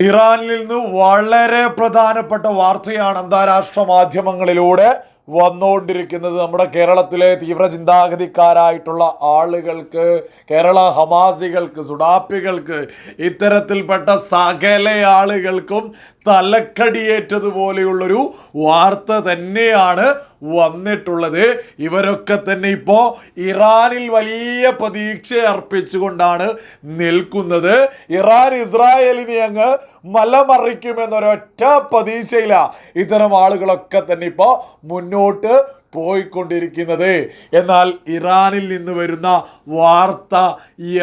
ഇറാനിൽ നിന്ന് വളരെ പ്രധാനപ്പെട്ട വാർത്തയാണ് അന്താരാഷ്ട്ര മാധ്യമങ്ങളിലൂടെ വന്നുകൊണ്ടിരിക്കുന്നത് നമ്മുടെ കേരളത്തിലെ തീവ്ര ചിന്താഗതിക്കാരായിട്ടുള്ള ആളുകൾക്ക് കേരള ഹമാസികൾക്ക് സുഡാപ്പികൾക്ക് ഇത്തരത്തിൽപ്പെട്ട സകല ആളുകൾക്കും തലക്കടിയേറ്റതുപോലെയുള്ളൊരു വാർത്ത തന്നെയാണ് വന്നിട്ടുള്ളത്. ഇവരൊക്കെ തന്നെ ഇപ്പോൾ ഇറാനിൽ വലിയ പ്രതീക്ഷ അർപ്പിച്ചുകൊണ്ടാണ് നിൽക്കുന്നത്. ഇറാൻ ഇസ്രായേലിനെ അങ്ങ് മലമറിക്കുമെന്നൊരൊറ്റ പ്രതീക്ഷയില്ല ഇത്തരം ആളുകളൊക്കെ തന്നെ ഇപ്പോൾ മുന്നോട്ട് പോയിക്കൊണ്ടിരിക്കുന്നത്. എന്നാൽ ഇറാനിൽ നിന്ന് വരുന്ന വാർത്ത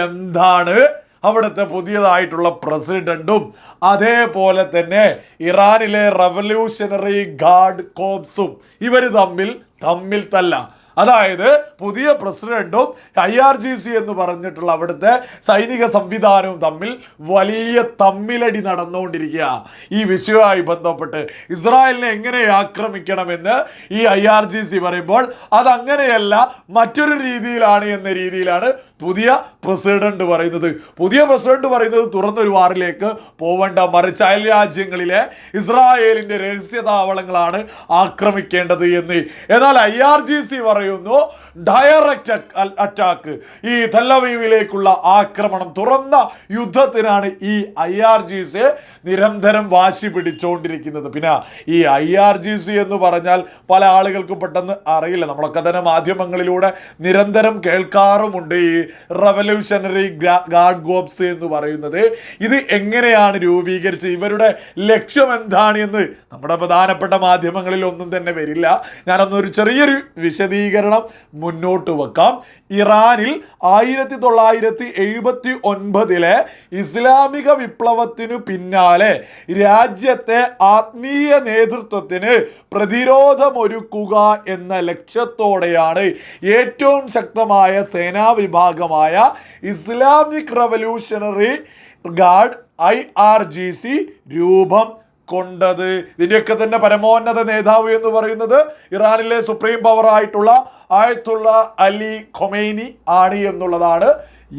എന്താണ്? അവിടുത്തെ പുതിയതായിട്ടുള്ള പ്രസിഡന്റും അതേപോലെ തന്നെ ഇറാനിലെ റവല്യൂഷണറി ഗാർഡ് കോപ്സും ഇവർ തമ്മിൽ തമ്മിൽ തല്ല. അതായത് പുതിയ പ്രസിഡന്റും ഐ ആർ ജി സി എന്ന് പറഞ്ഞിട്ടുള്ള അവിടുത്തെ സൈനിക സംവിധാനവും തമ്മിൽ വലിയ തമ്മിലടി നടന്നുകൊണ്ടിരിക്കുക. ഈ വിഷയവുമായി ബന്ധപ്പെട്ട് ഇസ്രായേലിനെ എങ്ങനെ ആക്രമിക്കണമെന്ന് ഈ ഐ ആർ ജി സി പറയുമ്പോൾ അതങ്ങനെയല്ല മറ്റൊരു രീതിയിലാണ് എന്ന രീതിയിലാണ് പുതിയ പ്രസിഡന്റ് പറയുന്നത്. പുതിയ പ്രസിഡന്റ് പറയുന്നത് തുറന്നൊരു വാറിലേക്ക് പോവേണ്ട. മറിച്ച് അയൽ രാജ്യങ്ങളിലെ ഇസ്രായേലിന്റെ രഹസ്യ താവളങ്ങളാണ് ആക്രമിക്കേണ്ടത് എന്ന്. എന്നാൽ ഐ ആർ ജി സി പറയുന്നു ഡയറക്റ്റ് അറ്റാക്ക് ഈ തല്ലവീവിലേക്കുള്ള ആക്രമണം തുറന്ന യുദ്ധത്തിനാണ് ഈ ഐ ആർ ജി സി നിരന്തരം വാശി പിടിച്ചുകൊണ്ടിരിക്കുന്നത് പിന്നെ ഈ ഐ ആർ ജി സി എന്ന് പറഞ്ഞാൽ പല ആളുകൾക്കും പെട്ടെന്ന് അറിയില്ല. നമ്മളൊക്കെ തന്നെ മാധ്യമങ്ങളിലൂടെ നിരന്തരം കേൾക്കാറുമുണ്ട് ഈ റവല്യൂഷണറി ഗാഡ് ഗോപ്സ് എന്ന് പറയുന്നത്. ഇത് എങ്ങനെയാണ് രൂപീകരിച്ചത്? ഇവരുടെ ലക്ഷ്യം എന്താണ് എന്ന് നമ്മുടെ പ്രധാനപ്പെട്ട മാധ്യമങ്ങളിൽ ഒന്നും തന്നെ വരില്ല. ഞാനൊന്നൊരു ചെറിയൊരു വിശദീകരണം മുന്നോട്ട് വെക്കാം. ഇറാനിൽ ആയിരത്തി തൊള്ളായിരത്തി എഴുപത്തി ഒൻപതിലെ ഇസ്ലാമിക വിപ്ലവത്തിനു പിന്നാലെ രാജ്യത്തെ ആത്മീയ നേതൃത്വത്തിന് പ്രതിരോധമൊരുക്കുക എന്ന ലക്ഷ്യത്തോടെയാണ് ഏറ്റവും ശക്തമായ സേനാ വിഭാഗമായ Islamic revolutionary guard I R G C രൂപം കൊണ്ടത്. ഇതിന്റെയൊക്കെ തന്നെ പരമോന്നത നേതാവ് എന്ന് പറയുന്നത് ഇറാനിലെ സുപ്രീം പവർ ആയിട്ടുള്ള ആയത്തുള്ള അലി ഖൊമൈനി ആണ് എന്നുള്ളതാണ്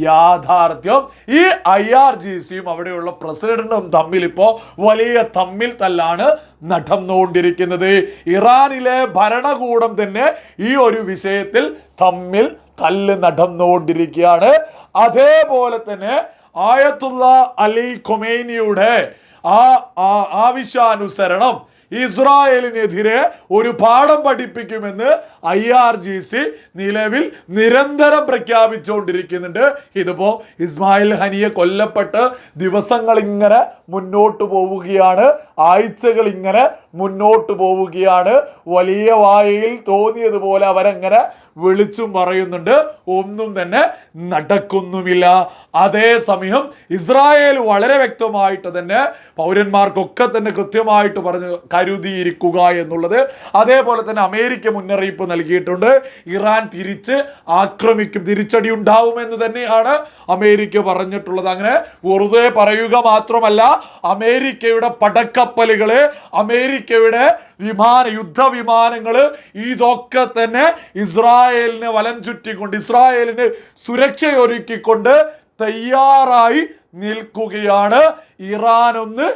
യാഥാർത്ഥ്യം. ഈ ഐ ആർ ജി സിയും അവിടെയുള്ള പ്രസിഡന്റും തമ്മിൽ ഇപ്പോൾ വലിയ തമ്മിൽ തല്ലാണ് നടന്നുകൊണ്ടിരിക്കുന്നത്. ഇറാനിലെ ഭരണകൂടം തന്നെ ഈ ഒരു വിഷയത്തിൽ തമ്മിൽ തല്ല് നടന്നുകൊണ്ടിരിക്കുകയാണ്. അതേപോലെ തന്നെ ആയത്തുള്ള അലി ഖൊമേനിയുടെ ആ ആവശ്യാനുസരണം ഇസ്രായേലിനെതിരെ ഒരു പാഠം പഠിപ്പിക്കുമെന്ന് ഐ ആർ ജി സി നിലവിൽ നിരന്തരം പ്രഖ്യാപിച്ചുകൊണ്ടിരിക്കുന്നുണ്ട്. ഇതിപ്പോ ഇസ്മായിൽ ഹനിയെ കൊല്ലപ്പെട്ട് ദിവസങ്ങൾ ഇങ്ങനെ മുന്നോട്ട് പോവുകയാണ്. ആഴ്ചകൾ ഇങ്ങനെ മുന്നോട്ട് പോവുകയാണ്. വലിയ വായയിൽ തോന്നിയതുപോലെ അവരങ്ങനെ വിളിച്ചും പറയുന്നുണ്ട്. ഒന്നും തന്നെ നടക്കുന്നുമില്ല. അതേസമയം ഇസ്രായേൽ വളരെ വ്യക്തമായിട്ട് തന്നെ പൗരന്മാർക്കൊക്കെ തന്നെ കൃത്യമായിട്ട് പറഞ്ഞ് കരുതിയിരിക്കുക എന്നുള്ളത്. അതേപോലെ തന്നെ അമേരിക്ക മുന്നറിയിപ്പ് നൽകിയിട്ടുണ്ട്. ഇറാൻ തിരിച്ച് ആക്രമിക്കും തിരിച്ചടി ഉണ്ടാവുമെന്ന് തന്നെയാണ് അമേരിക്ക പറഞ്ഞിട്ടുള്ളത്. അങ്ങനെ വെറുതെ പറയുക മാത്രമല്ല അമേരിക്കയുടെ പടക്കപ്പലുകൾ അമേരിക്കയുടെ വിമാന യുദ്ധ വിമാനങ്ങൾ ഇതൊക്കെ തന്നെ ഇസ്രായേലിനെ വലം ചുറ്റിക്കൊണ്ട് ഇസ്രായേലിന് സുരക്ഷയൊരുക്കിക്കൊണ്ട് തയ്യാറായി നിൽക്കുകയാണ്. ഇറാൻ ഒന്ന്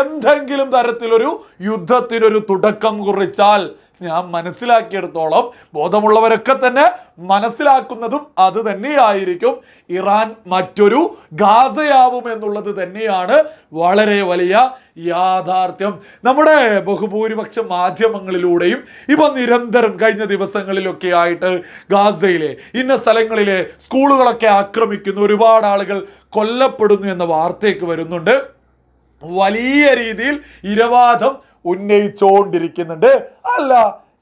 എന്തെങ്കിലും തരത്തിലൊരു യുദ്ധത്തിനൊരു തുടക്കം കുറിച്ചാൽ ഞാൻ മനസ്സിലാക്കിയെടുത്തോളം ബോധമുള്ളവരൊക്കെ തന്നെ മനസ്സിലാക്കുന്നതും അത് തന്നെയായിരിക്കും. ഇറാൻ മറ്റൊരു ഗാസയാവും എന്നുള്ളത് തന്നെയാണ് വളരെ വലിയ യാഥാർത്ഥ്യം. നമ്മുടെ ബഹുഭൂരിപക്ഷ മാധ്യമങ്ങളിലൂടെയും ഇപ്പം നിരന്തരം കഴിഞ്ഞ ദിവസങ്ങളിലൊക്കെ ആയിട്ട് ഗാസയിലെ ഇന്ന സ്ഥലങ്ങളിലെ സ്കൂളുകളൊക്കെ ആക്രമിക്കുന്നു ഒരുപാട് ആളുകൾ കൊല്ലപ്പെടുന്നു എന്ന വാർത്തയൊക്കെ വരുന്നുണ്ട്. വലിയ രീതിയിൽ ഇരവാദം ഉന്നയിച്ചുകൊണ്ടിരിക്കുന്നുണ്ട് അല്ല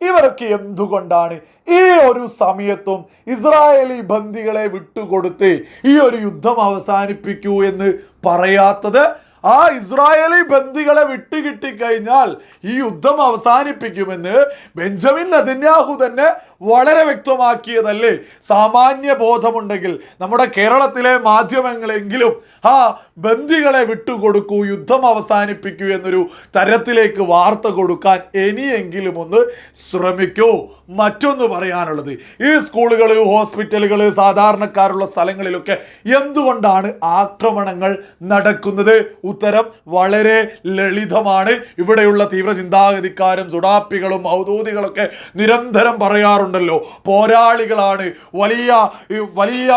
ഇവരൊക്കെ എന്തുകൊണ്ടാണ് ഈ ഒരു സമയത്തും ഇസ്രായേലി ബന്ദികളെ വിട്ടുകൊടുത്ത് ഈ ഒരു യുദ്ധം അവസാനിപ്പിക്കൂ എന്ന് പറയാത്തത്? ആ ഇസ്രായേലി ബന്ദികളെ വിട്ടുകിട്ടിക്കഴിഞ്ഞാൽ ഈ യുദ്ധം അവസാനിപ്പിക്കുമെന്ന് ബെഞ്ചമിൻ നദിന്യാഹു തന്നെ വളരെ വ്യക്തമാക്കിയതല്ലേ? സാമാന്യ ബോധമുണ്ടെങ്കിൽ നമ്മുടെ കേരളത്തിലെ മാധ്യമങ്ങളെങ്കിലും ആ ബന്ദികളെ വിട്ടുകൊടുക്കൂ യുദ്ധം അവസാനിപ്പിക്കൂ എന്നൊരു തരത്തിലേക്ക് വാർത്ത കൊടുക്കാൻ ഇനിയെങ്കിലും ഒന്ന് ശ്രമിക്കൂ. മറ്റൊന്ന് പറയാനുള്ളത് ഈ സ്കൂളുകൾ ഹോസ്പിറ്റലുകൾ സാധാരണക്കാരുള്ള സ്ഥലങ്ങളിലൊക്കെ എന്തുകൊണ്ടാണ് ആക്രമണങ്ങൾ നടക്കുന്നത്? ഉത്തരം വളരെ ലളിതമാണ്. ഇവിടെയുള്ള തീവ്ര ചിന്താഗതിക്കാരും സുഡാപ്പികളും ഔദൂതികളൊക്കെ നിരന്തരം പറയാറുണ്ടല്ലോ പോരാളികളാണ്. വലിയ വലിയ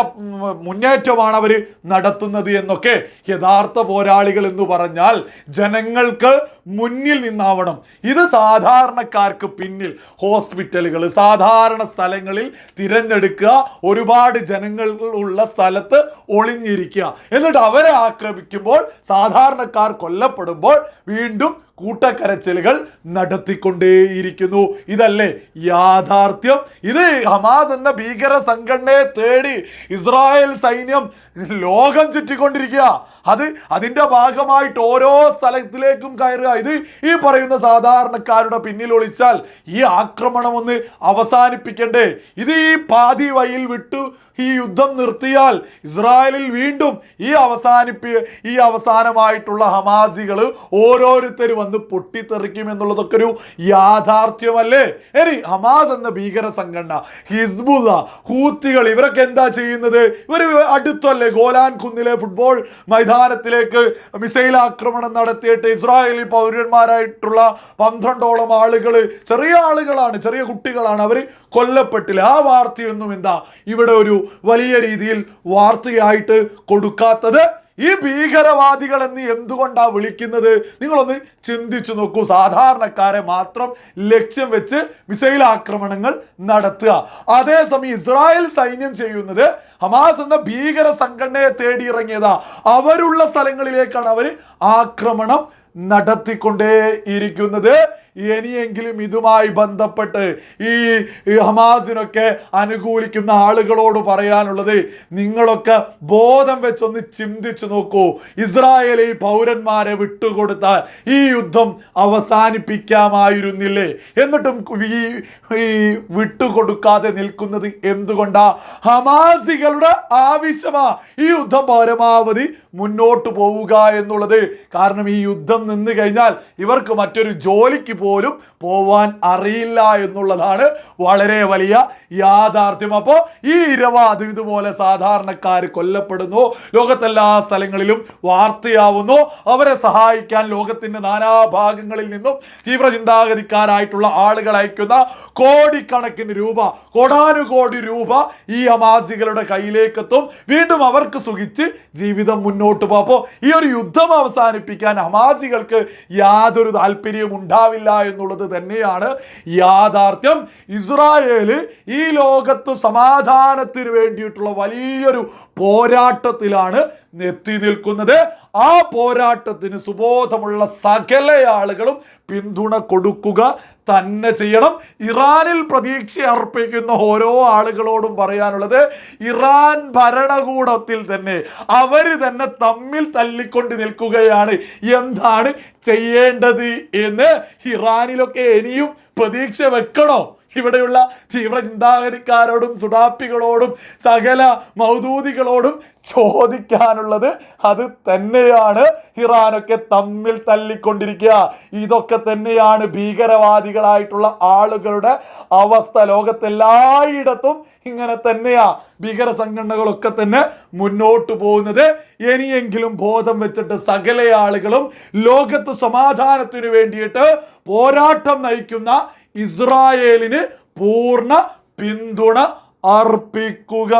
മുന്നേറ്റമാണ് അവർ നടത്തുന്നത് എന്നൊക്കെ യഥാർത്ഥ പോരാളികൾ എന്ന് പറഞ്ഞാൽ ജനങ്ങൾക്ക് മുന്നിൽ നിന്നാവണം. ഇത് സാധാരണക്കാർക്ക് പിന്നിൽ ഹോസ്പിറ്റലുകൾ സാധാരണ സ്ഥലങ്ങളിൽ തിരഞ്ഞെടുക്കുക ഒരുപാട് ജനങ്ങൾ ഉള്ള സ്ഥലത്ത് ഒളിഞ്ഞിരിക്കുക. എന്നിട്ട് അവരെ ആക്രമിക്കുമ്പോൾ സാധാരണക്കാർ കൊല്ലപ്പെടുമ്പോൾ വീണ്ടും കൂട്ടക്കരച്ചിലുകൾ നടത്തിക്കൊണ്ടേയിരിക്കുന്നു. ഇതല്ലേ യാഥാർത്ഥ്യം? ഇത് ഹമാസ് എന്ന ഭീകര സംഘടനയെ തേടി ഇസ്രായേൽ സൈന്യം ലോകം ചുറ്റിക്കൊണ്ടിരിക്കുക. അത് അതിന്റെ ഭാഗമായിട്ട് ഓരോ സ്ഥലത്തിലേക്കും കയറുക. ഇത് ഈ പറയുന്ന സാധാരണക്കാരുടെ പിന്നിൽ ഒളിച്ചാൽ ഈ ആക്രമണം ഒന്ന് അവസാനിപ്പിക്കണ്ടേ. ഇത് ഈ പാതി വഴിയിൽ വിട്ടു ഈ യുദ്ധം നിർത്തിയാൽ ഇസ്രായേലിൽ വീണ്ടും ഈ അവസാനിപ്പി ഈ അവസാനമായിട്ടുള്ള ഹമാസികൾ ഓരോരുത്തർ വന്ന് പൊട്ടിത്തെറിക്കും എന്നുള്ളതൊക്കെ ഒരു യാഥാർത്ഥ്യമല്ലേ? എനി ഹമാസ് എന്ന ഭീകര സംഘടന ഹിസ്ബുദ ഹൂത്തികൾ ഇവരൊക്കെ എന്താ ചെയ്യുന്നത്? ഇവർ അടുത്തല്ലേ ഗോലാൻ കുന്നിലെ ഫുട്ബോൾ മൈതാനത്തിലേക്ക് മിസൈൽ ആക്രമണം നടത്തിയിട്ട് ഇസ്രായേലി പൗരന്മാരായിട്ടുള്ള പന്ത്രണ്ടോളം ആളുകൾ ചെറിയ ആളുകളാണ് ചെറിയ കുട്ടികളാണ് അവർ കൊല്ലപ്പെട്ടില്ല. ആ വാർത്തയൊന്നും എന്താ ഇവിടെ ഒരു വലിയ രീതിയിൽ വാർത്തയായിട്ട് കൊടുക്കാത്തത്? ഈ ഭീകരവാദികൾ എന്ന് എന്തുകൊണ്ടാ വിളിക്കുന്നത്? നിങ്ങളൊന്ന് ചിന്തിച്ചു നോക്കൂ. സാധാരണക്കാരെ മാത്രം ലക്ഷ്യം വെച്ച് മിസൈൽ ആക്രമണങ്ങൾ നടത്തുക. അതേസമയം ഇസ്രായേൽ സൈന്യം ചെയ്യുന്നത് ഹമാസ് എന്ന ഭീകര സംഘടനയെ തേടിയിറങ്ങിയതാ. അവരുള്ള സ്ഥലങ്ങളിലേക്കാണ് അവർ ആക്രമണം നടത്തിക്കൊണ്ടേ ഇരിക്കുന്നത് ഇനിയെങ്കിലും ഇതുമായി ബന്ധപ്പെട്ട് ഈ ഹമാസിനൊക്കെ അനുകൂലിക്കുന്ന ആളുകളോട് പറയാനുള്ളത് നിങ്ങളൊക്കെ ബോധം വെച്ചൊന്ന് ചിന്തിച്ചു നോക്കൂ. ഇസ്രായേലി പൗരന്മാരെ വിട്ടുകൊടുത്താൽ ഈ യുദ്ധം അവസാനിപ്പിക്കാമായിരുന്നില്ലേ? എന്നിട്ടും ഈ വിട്ടുകൊടുക്കാതെ നിൽക്കുന്നത് എന്തുകൊണ്ടാ? ഹമാസികളുടെ ആവശ്യമാ ഈ യുദ്ധം പരമാവധി മുന്നോട്ട് പോവുക എന്നുള്ളത്. കാരണം ഈ യുദ്ധം നിന്ന് കഴിഞ്ഞാൽ ഇവർക്ക് മറ്റൊരു ജോലിക്ക് പോലും പോവാൻ അറിയില്ല എന്നുള്ളതാണ് വളരെ വലിയ യാഥാർത്ഥ്യം. അപ്പോൾ ഈ ഇരവാദം ഇതുപോലെ സാധാരണക്കാർ കൊല്ലപ്പെടുന്നു. ലോകത്തെല്ലാ സ്ഥലങ്ങളിലും വാർത്തയാവുന്നു. അവരെ സഹായിക്കാൻ ലോകത്തിന്റെ നാനാഭാഗങ്ങളിൽ നിന്നും തീവ്രചിന്താഗതിക്കാരായിട്ടുള്ള ആളുകൾ അയക്കുന്ന കോടിക്കണക്കിന് രൂപ കോടാനുകോടി രൂപ ഈ ഹമാസികളുടെ കയ്യിലേക്കെത്തും. വീണ്ടും അവർക്ക് സുഖിച്ച് ജീവിതം മുന്നോട്ട് പോകും. അപ്പോൾ ഈ ഒരു യുദ്ധം അവസാനിപ്പിക്കാൻ ഹമാസികൾക്ക് യാതൊരു താല്പര്യവും ഉണ്ടാവില്ല എന്നുള്ളത് തന്നെയാണ് യാഥാർത്ഥ്യം. ഇസ്രായേൽ ഈ ലോകത്ത് സമാധാനത്തിന് വേണ്ടിയിട്ടുള്ള വലിയൊരു പോരാട്ടത്തിലാണ് എത്തി നിൽക്കുന്നത് ആ പോരാട്ടത്തിന് സുബോധമുള്ള സകല ആളുകളും പിന്തുണ കൊടുക്കുക തന്നെ ചെയ്യണം. ഇറാനിൽ പ്രതീക്ഷ അർപ്പിക്കുന്ന ഓരോ ആളുകളോടും പറയാനുള്ളത് ഇറാൻ ഭരണകൂടത്തിൽ തന്നെ അവർ തന്നെ തമ്മിൽ തല്ലിക്കൊണ്ട് നിൽക്കുകയാണ്. എന്താണ് ചെയ്യേണ്ടത് എന്ന് ഇറാനിലൊക്കെ ഇനിയും പ്രതീക്ഷ വെക്കണോ? ഇവിടെയുള്ള തീവ്ര ചിന്താഗതിക്കാരോടും സുഡാപ്പികളോടും സകല മൗദൂദികളോടും ചോദിക്കാനുള്ളത് അത് തന്നെയാണ്. ഇറാനൊക്കെ തമ്മിൽ തല്ലിക്കൊണ്ടിരിക്കുക. ഇതൊക്കെ തന്നെയാണ് ഭീകരവാദികളായിട്ടുള്ള ആളുകളുടെ അവസ്ഥ. ലോകത്തെല്ലായിടത്തും ഇങ്ങനെ തന്നെയാ ഭീകര സംഘടനകളൊക്കെ തന്നെ മുന്നോട്ട് പോകുന്നത്. ഇനിയെങ്കിലും ബോധം വെച്ചിട്ട് സകല ആളുകളും ലോകത്ത് സമാധാനത്തിന് വേണ്ടിയിട്ട് പോരാട്ടം നയിക്കുന്ന ഇസ്രായേലിന് പൂർണ പിന്തുണ അർപ്പിക്കുക.